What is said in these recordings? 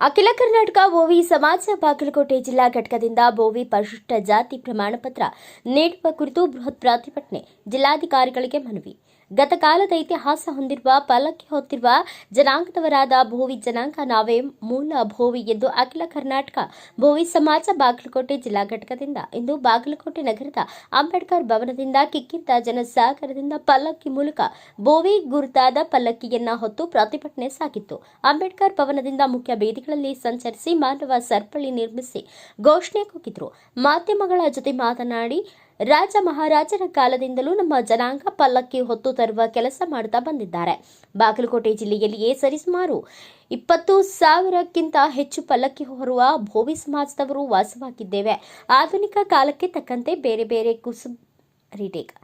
ಅಖಿಲ ಕರ್ನಾಟಕ ಬೋವಿ ಸಮಾಜ ಬಾಗಲಕೋಟೆ ಜಿಲ್ಲಾ ಘಟಕದಿಂದ ಬೋವಿ ಪರಿಶಿಷ್ಟ ಜಾತಿ ಪ್ರಮಾಣ ಪತ್ರ ನೀಡುವ ಕುರಿತು ಬೃಹತ್ ಪ್ರತಿಭಟನೆ ಜಿಲ್ಲಾಧಿಕಾರಿಗಳಿಗೆ ಮನವಿ. ಗತಕಾಲದ ಇತಿಹಾಸ ಹೊಂದಿರುವ ಪಲ್ಲಕ್ಕಿ ಹೊತ್ತಿರುವ ಜನಾಂಗದವರಾದ ಭೋವಿ ಜನಾಂಗ ನಾವೇ ಮೂಲ ಭೋವಿ ಎಂದು ಅಖಿಲ ಕರ್ನಾಟಕ ಭೋವಿ ಸಮಾಜ ಬಾಗಲಕೋಟೆ ಜಿಲ್ಲಾ ಘಟಕದಿಂದ, ಇಂದು ಬಾಗಲಕೋಟೆ ನಗರದ ಅಂಬೇಡ್ಕರ್ ಭವನದಿಂದ ಕಿಕ್ಕಿದ್ದ ಜನಸಾಗರದಿಂದ ಪಲ್ಲಕ್ಕಿ ಮೂಲಕ ಭೋವಿ ಗುರುತಾದ ಪಲ್ಲಕ್ಕಿಯನ್ನ ಹೊತ್ತು ಪ್ರತಿಭಟನೆ ಸಾಗಿತ್ತು. ಅಂಬೇಡ್ಕರ್ ಭವನದಿಂದ ಮುಖ್ಯ ಬೀದಿಗಳಲ್ಲಿ ಸಂಚರಿಸಿ ಮಾನವ ಸರಪಳಿ ನಿರ್ಮಿಸಿ ಘೋಷಣೆ ಕೂಗಿದ್ರು. ಮಾಧ್ಯಮಗಳ ಜೊತೆ ಮಾತನಾಡಿ ರಾಜ ಮಹಾರಾಜರ ಕಾಲದಿಂದಲೂ ನಮ್ಮ ಜನಾಂಗ ಪಲ್ಲಕ್ಕಿ ಹೊತ್ತು ತರುವ ಕೆಲಸ ಮಾಡುತ್ತಾ ಬಂದಿದ್ದಾರೆ. ಬಾಗಲಕೋಟೆ ಜಿಲ್ಲೆಯಲ್ಲಿಯೇ ಸರಿಸುಮಾರು ಇಪ್ಪತ್ತು ಸಾವಿರಕ್ಕಿಂತ ಹೆಚ್ಚು ಪಲ್ಲಕ್ಕಿ ಹೊರುವ ಭೋವಿ ಸಮಾಜದವರು ವಾಸವಾಗಿದ್ದೇವೆ. ಆಧುನಿಕ ಕಾಲಕ್ಕೆ ತಕ್ಕಂತೆ ಬೇರೆ ಬೇರೆ ಕುಸು ರೀಟೇಕ್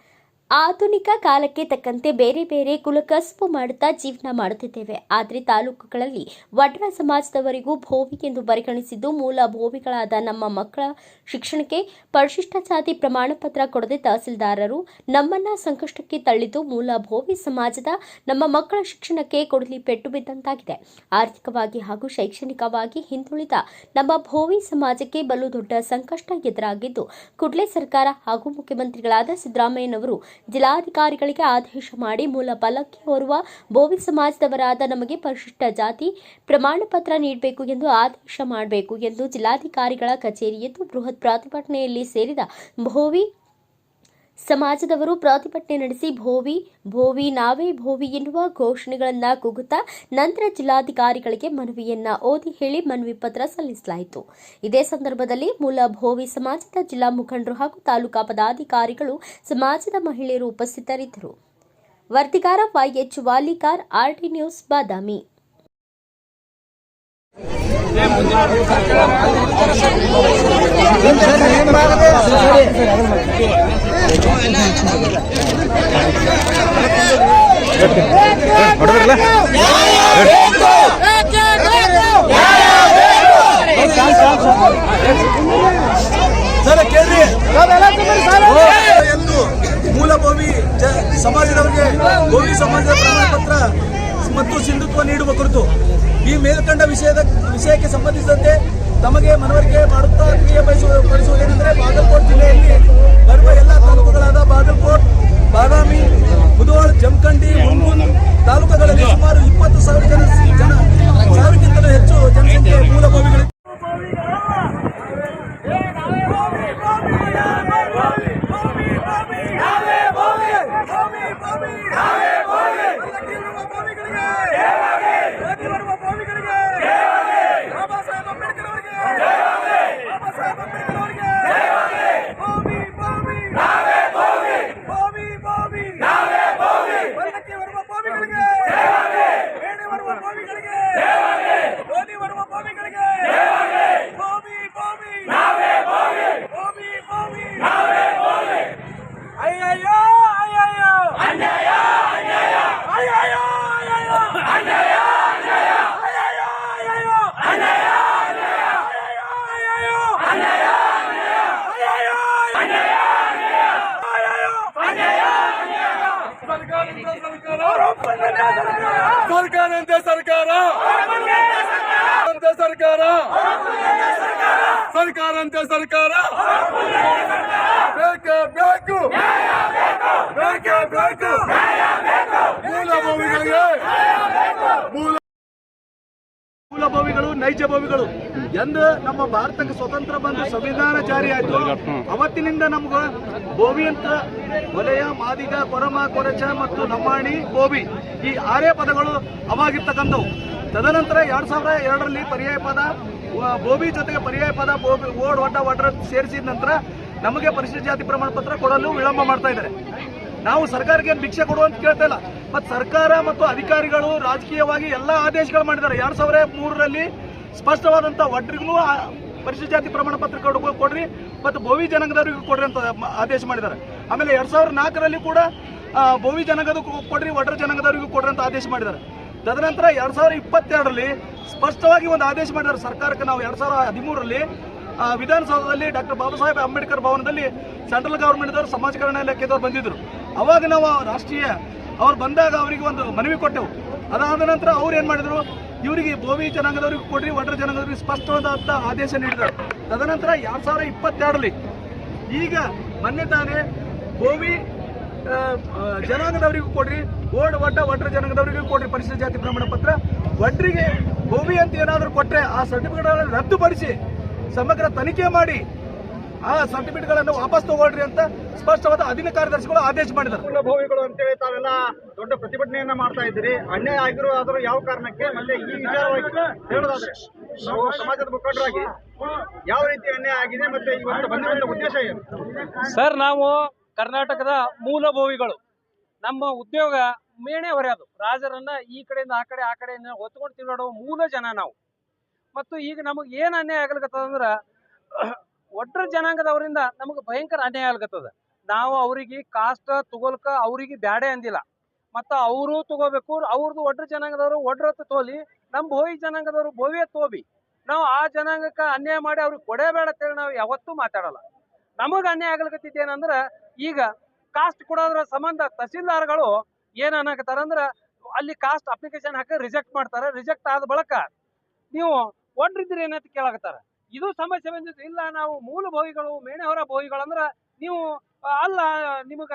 ಆಧುನಿಕ ಕಾಲಕ್ಕೆ ತಕ್ಕಂತೆ ಬೇರೆ ಬೇರೆ ಕುಲಕಸಬು ಮಾಡುತ್ತಾ ಜೀವನ ಮಾಡುತ್ತಿದ್ದೇವೆ. ಆದರೆ ತಾಲೂಕುಗಳಲ್ಲಿ ವಡ್ರ ಸಮಾಜದವರಿಗೂ ಭೋವಿ ಎಂದು ಪರಿಗಣಿಸಿದ್ದು ಮೂಲ ಭೋವಿಗಳಾದ ನಮ್ಮ ಮಕ್ಕಳ ಶಿಕ್ಷಣಕ್ಕೆ ಪರಿಶಿಷ್ಟ ಜಾತಿ ಪ್ರಮಾಣ ಪತ್ರ ಕೊಡದೆ ತಹಸೀಲ್ದಾರರು ನಮ್ಮನ್ನ ಸಂಕಷ್ಟಕ್ಕೆ ತಳ್ಳಿದ್ದು ಮೂಲ ಭೋವಿ ಸಮಾಜದ ನಮ್ಮ ಮಕ್ಕಳ ಶಿಕ್ಷಣಕ್ಕೆ ಕೊಡಲಿ ಪೆಟ್ಟು ಬಿದ್ದಂತಾಗಿದೆ. ಆರ್ಥಿಕವಾಗಿ ಹಾಗೂ ಶೈಕ್ಷಣಿಕವಾಗಿ ಹಿಂದುಳಿದ ನಮ್ಮ ಭೋವಿ ಸಮಾಜಕ್ಕೆ ಬಲು ದೊಡ್ಡ ಸಂಕಷ್ಟ ಎದುರಾಗಿದ್ದು ಕೂಡಲೇ ಸರ್ಕಾರ ಹಾಗೂ ಮುಖ್ಯಮಂತ್ರಿಗಳಾದ ಸಿದ್ದರಾಮಯ್ಯನವರು ಜಿಲ್ಲಾಧಿಕಾರಿಗಳಿಗೆ ಆದೇಶ ಮಾಡಿ ಮೂಲ ಬಲಕ್ಕೆ ಓರ್ವ ಬೋವಿ ಸಮಾಜದವರಾದ ನಮಗೆ ಪರಿಶಿಷ್ಟ ಜಾತಿ ಪ್ರಮಾಣ ಪತ್ರ ನೀಡಬೇಕು ಎಂದು ಆದೇಶ ಮಾಡಬೇಕು ಎಂದು ಜಿಲ್ಲಾಧಿಕಾರಿಗಳ ಕಚೇರಿ ಎದ್ದು ಬೃಹತ್ ಪ್ರತಿಭಟನೆಯಲ್ಲಿ ಸೇರಿದ ಭೋವಿ ಸಮಾಜದವರು ಪ್ರತಿಭಟನೆ ನಡೆಸಿ ಭೋವಿ ಭೋವಿ ನಾವೇ ಭೋವಿ ಎನ್ನುವ ಘೋಷಣೆಗಳನ್ನ ಕೂಗುತ್ತಾ ನಂತರ ಜಿಲ್ಲಾಧಿಕಾರಿಗಳಿಗೆ ಮನವಿಯನ್ನ ಓದಿ ಹೇಳಿ ಮನವಿ ಪತ್ರ ಸಲ್ಲಿಸಲಾಯಿತು. ಇದೇ ಸಂದರ್ಭದಲ್ಲಿ ಮೂಲ ಭೋವಿ ಸಮಾಜದ ಜಿಲ್ಲಾ ಮುಖಂಡರು ಹಾಗೂ ತಾಲೂಕಾ ಪದಾಧಿಕಾರಿಗಳು ಸಮಾಜದ ಮಹಿಳೆಯರು ಉಪಸ್ಥಿತರಿದ್ದರು. ವರದಿಗಾರ Y H Walikar R T news, Badami. Sir ಕೇಳ್ರಿ ಎಂದು ಮೂಲ ಭೂಮಿ ಸಮಾಜದವರಿಗೆ ಗೋವಿ ಸಮಾಜದ ಪ್ರಮಾಣ ಪತ್ರ ಮತ್ತು ಸಿಂಧುತ್ವ ನೀಡುವ ಕುರಿತು ಈ ಮೇಲ್ಕಂಡ ವಿಷಯದ ವಿಷಯಕ್ಕೆ ಸಂಬಂಧಿಸಿದಂತೆ ತಮಗೆ ಮನವರಿಕೆ ಮಾಡುತ್ತಾ ಕ್ರಿಯೆ ಪಡಿಸುವುದೇನೆಂದರೆ ಬಾಗಲಕೋಟೆ ಜಿಲ್ಲೆಯಲ್ಲಿ ಬರುವ ಎಲ್ಲ ತಾಲೂಕುಗಳಾದ ಬಾಗಲಕೋಟ್ ಬಾದಾಮಿ ಮುಧೋಳ್ ಜಮಖಂಡಿ ಹುಣಗುನ್ ತಾಲೂಕುಗಳಲ್ಲಿ ಸುಮಾರು ಇಪ್ಪತ್ತು ಸಾವಿರ ಜನ ಜನ ಸಾವಿರಕ್ಕಿಂತಲೂ ಹೆಚ್ಚು ಜನಸಂಖ್ಯೆ ಮೂಲ ಭೂಮಿಗಳಿವೆ ಅಯ್ಯಯ್ಯೋ ಅಯ್ಯಯ್ಯೋ ಅನ್ಯಾಯ ಅನ್ಯಾಯ ಅಯ್ಯಯ್ಯೋ ಅಯ್ಯಯ್ಯೋ ಅನ್ಯಾಯ ಅನ್ಯಾಯ ಅಯ್ಯಯ್ಯೋ ಅಯ್ಯಯ್ಯೋ ಅನ್ಯಾಯ ಅನ್ಯಾಯ ಅಯ್ಯಯ್ಯೋ ಅಯ್ಯಯ್ಯೋ ಅನ್ಯಾಯ ಅನ್ಯಾಯ ಅಯ್ಯಯ್ಯೋ ಅನ್ಯಾಯ ಅಯ್ಯಯ್ಯೋ ಅನ್ಯಾಯ ಸರ್ಕಾರ ಅಂತ ಸರ್ಕಾರ ಅಂತ ಸರ್ಕಾರ ಸರ್ಕಾರ ಅಂತ ಸರ್ಕಾರ ಬೇಕೇ ಬೇಕು ಬೇಕೇ ಬೇಕು ಮೂಲಭೂಮಿಗಳಿಗೆ ಮೂಲ ಮೂಲ ಭೂಮಿಗಳು ನೈಜ ಭೋವಿಗಳು. ಎಂದು ನಮ್ಮ ಭಾರತಕ್ಕೆ ಸ್ವತಂತ್ರ ಬಂದು ಸಂವಿಧಾನ ಜಾರಿ ಆಯ್ತು. ಅವತ್ತಿನಿಂದ ನಮ್ಗೆ ಬೋವಿ ಅಂತ ವಲಯ ಮಾದಿಗ, ಕೊರಮ, ಕೊರಚ ಮತ್ತು ನಮ್ಮಾಣಿ ಬೋವಿ ಈ ಆರೇ ಪದಗಳು ಅವಾಗಿರ್ತಕ್ಕಂಥವು. ತದನಂತರ ಎರಡ್ ಸಾವಿರದ ಎರಡರಲ್ಲಿ ಪರ್ಯಾಯ ಪದ, ವ- ಬೋವಿ ಜೊತೆಗೆ ಪರ್ಯಾಯ ಪದ ಬೋಬಿ ಓಡ್ ಒಡ್ರ ಸೇರಿಸಿದ ನಂತರ ನಮಗೆ ಪರಿಶಿಷ್ಟ ಜಾತಿ ಪ್ರಮಾಣ ಪತ್ರ ಕೊಡಲು ವಿಳಂಬ ಮಾಡ್ತಾ ಇದ್ದಾರೆ. ನಾವು ಸರ್ಕಾರಕ್ಕೆ ಏನು ಭಿಕ್ಷೆ ಕೊಡು ಅಂತ ಕೇಳ್ತಾ ಇಲ್ಲ. ಮತ್ತು ಸರ್ಕಾರ ಮತ್ತು ಅಧಿಕಾರಿಗಳು ರಾಜಕೀಯವಾಗಿ ಎಲ್ಲ ಆದೇಶಗಳು ಮಾಡಿದ್ದಾರೆ. ಎರಡು ಸಾವಿರ ಮೂರರಲ್ಲಿ ಸ್ಪಷ್ಟವಾದಂಥ ಒಡ್ರಿಗೂ ಪರಿಶಿಷ್ಟ ಜಾತಿ ಪ್ರಮಾಣ ಪತ್ರ ಕೊಡ್- ಕೊಡ್ರಿ ಮತ್ತು ಭೋವಿ ಜನಾಂಗದವರಿಗೂ ಕೊಡ್ರಿ ಅಂತ ಆದೇಶ ಮಾಡಿದ್ದಾರೆ. ಆಮೇಲೆ ಎರಡು ಸಾವಿರದ ನಾಲ್ಕರಲ್ಲಿ ಕೂಡ ಭೋವಿ ಜನಾಂಗದ ಕೊಡ್ರಿ ಒಡ್ರ ಜನಾಂಗದವರಿಗೂ ಕೊಡ್ರಿ ಅಂತ ಆದೇಶ ಮಾಡಿದ್ದಾರೆ. ತದನಂತರ ಎರಡು ಸಾವಿರ ಇಪ್ಪತ್ತೆರಡರಲ್ಲಿ ಸ್ಪಷ್ಟವಾಗಿ ಒಂದು ಆದೇಶ ಮಾಡಿದ್ದಾರೆ ಸರ್ಕಾರಕ್ಕೆ. ನಾವು ಎರಡು ಸಾವಿರ ಹದಿಮೂರರಲ್ಲಿ ವಿಧಾನಸೌಧದಲ್ಲಿ ಡಾಕ್ಟರ್ ಬಾಬಾ ಸಾಹೇಬ್ ಅಂಬೇಡ್ಕರ್ ಭವನದಲ್ಲಿ ಸೆಂಟ್ರಲ್ ಗೌರ್ಮೆಂಟ್ದವರು ಸಮಾಜ ಕಲ್ಯಾಣ ಇಲಾಖೆದವ್ರು ಬಂದಿದ್ರು. ಅವಾಗ ನಾವು ರಾಷ್ಟ್ರೀಯ ಅವ್ರು ಬಂದಾಗ ಅವರಿಗೆ ಒಂದು ಮನವಿ ಕೊಟ್ಟೆವು. ಅದಾದ ನಂತರ ಅವ್ರು ಏನು ಮಾಡಿದ್ರು? ಇವರಿಗೆ ಬೋವಿ ಜನಾಂಗದವ್ರಿಗೆ ಕೊಡ್ರಿ ಒಡ್ರ ಜನಾಂಗದವ್ರಿಗೆ ಸ್ಪಷ್ಟವಾದಂಥ ಆದೇಶ ನೀಡಿದರು. ತದನಂತರ ಎರಡು ಸಾವಿರ ಇಪ್ಪತ್ತೆರಡರಲ್ಲಿ ಈಗ ಮೊನ್ನೆ ತಾನೇ ಆ, ಜನಾಂಗದವರಿಗೂ ಕೊಡ್ರಿ ಓಡ್ ಒಡ್ಡ ಒಡ್ರ ಜನಾಂಗದವರಿಗೂ ಕೊಡ್ರಿ ಪರಿಶಿಷ್ಟ ಜಾತಿ ಪ್ರಮಾಣ ಪತ್ರ. ಒಡ್ರಿಗೆ ಬೋವಿ ಅಂತ ಏನಾದರೂ ಕೊಟ್ರೆ ಆ ಸರ್ಟಿಫಿಕೇಟ್ ರದ್ದುಪಡಿಸಿ ಸಮಗ್ರ ತನಿಖೆ ಮಾಡಿ ಆ ಸರ್ಟಿಫಿಕೇಟ್ಗಳನ್ನು ವಾಪಸ್ ತಗೊಳ್ರಿ ಅಂತ ಸ್ಪಷ್ಟವಾದ ಅಧೀನ ಕಾರ್ಯದರ್ಶಿಗಳು ಆದೇಶ ಮಾಡಿದ್ದಾರೆ ಮೂಲಭೂಮಿಗಳು ಅಂತೇಳಿ ತಾವೆಲ್ಲ ದೊಡ್ಡ ಪ್ರತಿಭಟನೆಯನ್ನ ಮಾಡ್ತಾ ಇದ್ದೀರಿ. ಅನ್ಯಾಯ ಆದರೂ ಯಾವ ಕಾರಣಕ್ಕೆ? ಮತ್ತೆ ಈ ವಿಚಾರವಾಗಿ ಹೇಳೋದಾದ್ರೆ ನಾವು ಸಮಾಜದ ಮುಖಂಡರಾಗಿ ಯಾವ ರೀತಿ ಅನ್ಯಾಯ ಆಗಿದೆ ಮತ್ತೆ ಇವತ್ತು ಬಂದಿರುವಂತ ಉದ್ದೇಶ ಏನು? ಸರ್ ನಾವು ಕರ್ನಾಟಕದ ಮೂಲಭೂಮಿಗಳು. ನಮ್ಮ ಉದ್ಯೋಗ ಮೇಣೆ ಹೊರೆಯೋದು. ರಾಜರನ್ನ ಈ ಕಡೆಯಿಂದ ಆ ಕಡೆ ಆ ಕಡೆಯಿಂದ ಹೊತ್ಕೊಂಡು ತಿರುಗಾಡುವ ಮೂಲ ಜನ ನಾವು. ಮತ್ತು ಈಗ ನಮಗೆ ಏನು ಅನ್ಯಾಯ ಆಗ್ಲಿಕತ್ತದ ಅಂದ್ರೆ ಒಟ್ರ ಜನಾಂಗದವರಿಂದ ನಮಗೆ ಭಯಂಕರ ಅನ್ಯಾಯ ಆಗ್ಲಿಕತ್ತದ ನಾವು ಅವರಿಗೆ ಕಾಸ್ಟ್, ತಗೋಲ್ಕ ಅವ್ರಿಗೆ ಬ್ಯಾಡೆ ಅಂದಿಲ್ಲ. ಮತ್ತು ಅವರು ತಗೋಬೇಕು ಅವ್ರದ್ದು ಒಡ್ರ ಜನಾಂಗದವರು ಒಡ್ರ ತೋಲಿ ನಮ್ಮ ಭೋವಿ ಜನಾಂಗದವರು ಭೋವಿಯ ತೋಬಿ, ನಾವು ಆ ಜನಾಂಗಕ್ಕೆ ಅನ್ಯಾಯ ಮಾಡಿ ಅವ್ರಿಗೆ ಕೊಡೇಬೇಡ ಅಂತೇಳಿ ನಾವು ಯಾವತ್ತೂ ಮಾತಾಡಲ್ಲ. ನಮಗೆ ಅನ್ಯಾಯ ಆಗ್ಲಿಕತ್ತಿದ್ದು ಏನಂದ್ರೆ, ಈಗ ಕಾಸ್ಟ್ ಕೊಡೋದ್ರ ಸಂಬಂಧ ತಹಸೀಲ್ದಾರ್ಗಳು ಏನ್ ಅನ್ನಕತ್ತಾರ ಅಂದ್ರ, ಅಲ್ಲಿ ಕಾಸ್ಟ್ ಅಪ್ಲಿಕೇಶನ್ ಹಾಕಿ ರಿಜೆಕ್ಟ್ ಮಾಡ್ತಾರೆ. ರಿಜೆಕ್ಟ್ ಆದ ಬಳಿಕ ನೀವು ಒಡ್ರಿದ್ರಿ ಏನಂತ ಕೇಳಕತ್ತಾರ. ಇದು ಸಮಸ್ಯೆ ಬಂದಿದ್ದು ಇಲ್ಲ. ನಾವು ಮೂಲ ಭೋಗಿಗಳು ಮೇಣೆ ಹೊರ ಭೋಗಿಗಳು ಅಂದ್ರ ನೀವು ಅಲ್ಲ ನಿಮಗೆ